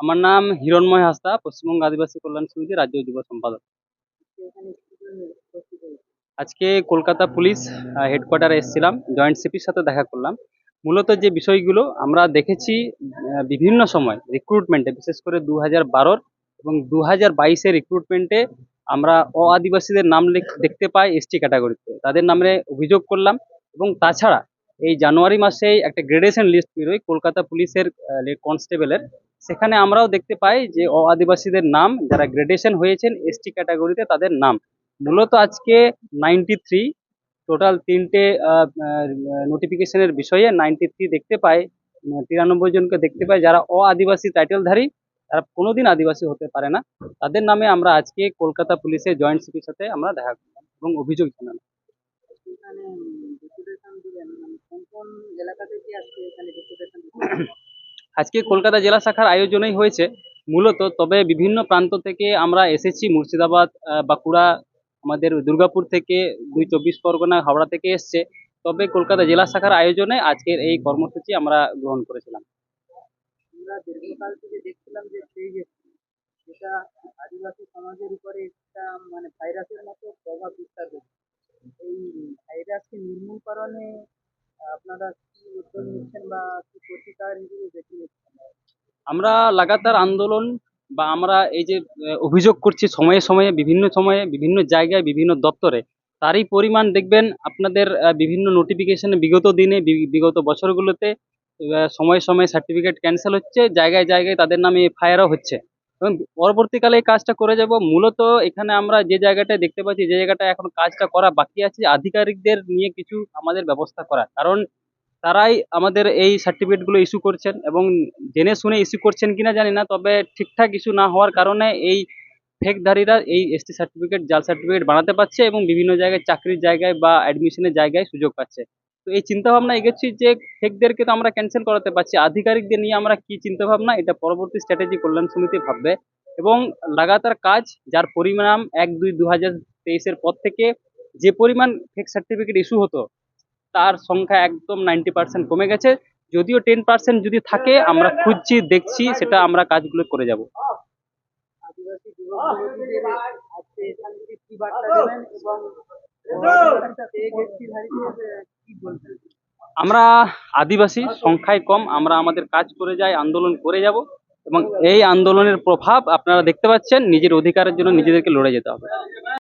আমার নাম হিরণময় হাসদা, পশ্চিমবঙ্গ আদিবাসী কল্যাণ সমিতি রাজ্য যুব সম্পাদক। আজকে কলকাতা পুলিশ হেডকোয়ার্টারে এসেছিলাম জয়েন্ট সিপির সাথে দেখা করলাম। মূলত যে বিষয়গুলো আমরা দেখেছি বিভিন্ন সময় রিক্রুটমেন্টে বিশেষ করে দু হাজার বারোর এবং দু হাজার বাইশের রিক্রুটমেন্টে আমরা অ আদিবাসীদের নাম দেখতে পাই এসটি ক্যাটাগরিতে তাদের নামে অভিযোগ করলাম এবং তাছাড়া এই জানুয়ারি মাসেই একটা গ্রেডেশন লিস্ট বেরোয় কলকাতা পুলিশের কনস্টেবলের সেখানে আমরাও দেখতে পাই যে অ আদিবাসীদের নাম, যারা গ্রেডেশন হয়েছেন এসটি ক্যাটাগরিতে তাদের নাম। মূলত আজকে নাইনটি থ্রি টোটাল তিনটে নোটিফিকেশনের বিষয়ে নাইনটি থ্রি দেখতে পাই তিরানব্বই জনকে দেখতে পাই যারা অ আদিবাসী টাইটেলধারী তারা কোনোদিন আদিবাসী হতে পারে না। তাদের নামে আমরা আজকে কলকাতা পুলিশের জয়েন্ট সিপির সাথে আমরা দেখা করলাম এবং অভিযোগ জানালাম এখানে ডেপুটেশন দিবেন মানে কোন কোন এলাকা থেকে আজকে কলকাতা জেলা শাখার আয়োজনই হয়েছে মূলত তবে বিভিন্ন প্রান্ত থেকে আমরা এসেছি মুর্শিদাবাদ বাঁকুড়া আমাদের দুর্গাপুর থেকে দুই চব্বিশ পরগনা হাওড়া থেকে এসছে তবে কলকাতা জেলা শাখার আয়োজনে আজকের এই কর্মসূচি আমরা গ্রহণ করেছিলাম। আমরা দীর্ঘকাল থেকে দেখছিলাম যে সেই যে যেটা আদিবাসী সমাজের উপরে একটা মানে ভাইরাসের মতো প্রভাব বিস্তার করছে। এই ভাইরাসকে নির্মূলকরণে আমরা লাগাতার আন্দোলন বা আমরা এই যে অভিযোগ করছি সময়ে সময়ে, বিভিন্ন সময়ে, বিভিন্ন জায়গায়, বিভিন্ন দপ্তরে, তারই পরিমাণ দেখবেন আপনাদের বিভিন্ন নোটিফিকেশনে বিগত দিনে বিগত বছরগুলোতে সময়ে সময়ে সার্টিফিকেট ক্যান্সেল হচ্ছে, জায়গায় জায়গায় তাদের নামে এফআইআরও হচ্ছে। এবং পরবর্তীকালে এই কাজটা করে যাব। মূলত এখানে আমরা যে জায়গাটায় দেখতে পাচ্ছি, যে জায়গাটা এখন কাজটা করা বাকি আছে, আধিকারিকদের নিয়ে কিছু আমাদের ব্যবস্থা করা কারণ তারাই আমাদের এই সার্টিফিকেটগুলো ইস্যু করছেন এবং জেনে শুনে ইস্যু করছেন কিনা জানি না, তবে ঠিকঠাক ইস্যু না হওয়ার কারণে এই ফেকধারীরা এই এসটি সার্টিফিকেট জাল সার্টিফিকেট বানাতে পারছে এবং বিভিন্ন জায়গায় চাকরির জায়গায় বা অ্যাডমিশনের জায়গায় সুযোগ পাচ্ছে। তো এই চিন্তাভাবনা এগোচ্ছি যে ফেকদেরকে তো আমরা ক্যান্সেল করাতে পারছি। আধিকারিকদের নিয়ে আমরা কি চিন্তাভাবনা এটা পরবর্তী স্ট্র্যাটেজি কল্যাণ সমিতি ভাববে। এবং লাগাতার কাজ যার পরিমাণ এক দুই দু হাজার তেইশের পর থেকে যে পরিমাণ ফেক সার্টিফিকেট ইস্যু হতো তার সংখ্যা একদম নাইনটি পার্সেন্ট কমে গেছে। যদিও টেন পার্সেন্ট যদি থাকে আমরা খুঁজছি দেখছি সেটা আমরা কাজগুলো করে যাব। আদিবাসী আমরা আদিবাসী, সংখ্যায় কম, আমরা আমাদের কাজ করে যাই, আন্দোলন করে যাব এবং এই আন্দোলনের প্রভাব আপনারা দেখতে পাচ্ছেন, নিজের অধিকারের জন্য নিজেদেরকে লড়ে যেতে হবে।